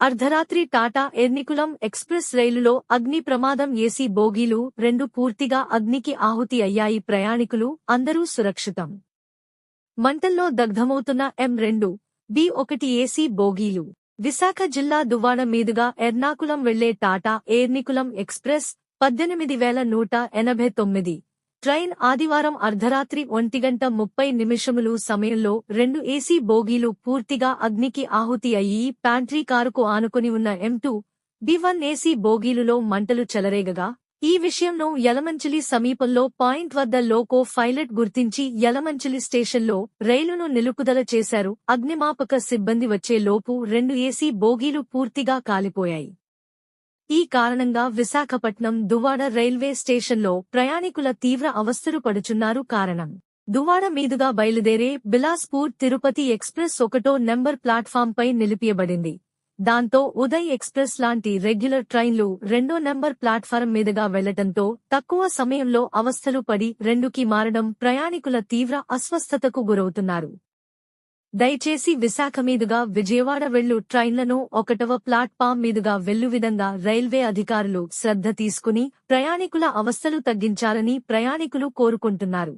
అర్ధరాత్రి టాటా ఎర్నికులం ఎక్స్ప్రెస్ రైలులో అగ్ని ప్రమాదం ఏసీ బోగీలు రెండు పూర్తిగా అగ్నికి ఆహుతి అయ్యాయి ప్రయాణికులు అందరూ సురక్షితం. మంటల్లో దగ్ధమవుతున్న ఎం రెండు బి ఒకటి ఏసీ బోగీలు. విశాఖ జిల్లా దువ్వాడ మీదుగా ఎర్నాకులం వెళ్ళే టాటా ఎర్నికులం ఎక్స్ప్రెస్ పద్దెనిమిది వేల నూట ఎనభై తొమ్మిది. ట్రైన్ ఆదివారం అర్ధరాత్రి ఒంటిగంట ముప్పై నిమిషములు సమయంలో రెండు ఏసీ బోగీలు పూర్తిగా అగ్నికి ఆహుతి అయ్యి ప్యాంట్రీ కారుకు ఆనుకుని ఉన్న M two B one AC బోగీలులో మంటలు చెలరేగగా. ఈ విషయంలో యలమంచిలి సమీపంలో పాయింట్ వద్ద లోకో పైలట్ గుర్తించి యలమంచిలి స్టేషన్లో రైలును నిలుపుదల చేశారు. అగ్నిమాపక సిబ్బంది వచ్చే లోపు రెండు ఏసీ బోగీలు పూర్తిగా కాలిపోయాయి. ఈ కారణంగా విశాఖపట్నం దువ్వాడ రైల్వే స్టేషన్లో ప్రయాణికుల తీవ్ర అవస్థలు పడుచున్నారు కారణం. దువ్వాడ మీదుగా బయలుదేరే బిలాస్పూర్ తిరుపతి ఎక్స్ప్రెస్ ఒకటో నెంబర్ ప్లాట్ఫాంపై నిలిపియబడింది. దాంతో ఉదయ్ ఎక్స్ప్రెస్ లాంటి రెగ్యులర్ ట్రైన్లు రెండో నెంబర్ ప్లాట్ఫారం మీదుగా వెళ్ళటంతో తక్కువ సమయంలో అవస్థలు పడి రెండుకి మారడం ప్రయాణికుల తీవ్ర అస్వస్థతకు గురవుతున్నారు. దయచేసి విశాఖ మీదుగా విజయవాడ వెళ్ళు. ట్రైన్లను ఒకటవ ప్లాట్ఫామ్ మీదుగా వెళ్ళు విధంగా రైల్వే అధికారులు శ్రద్ధ తీసుకుని ప్రయాణికుల అవస్థలు తగ్గించాలని ప్రయాణికులు కోరుకుంటున్నారు.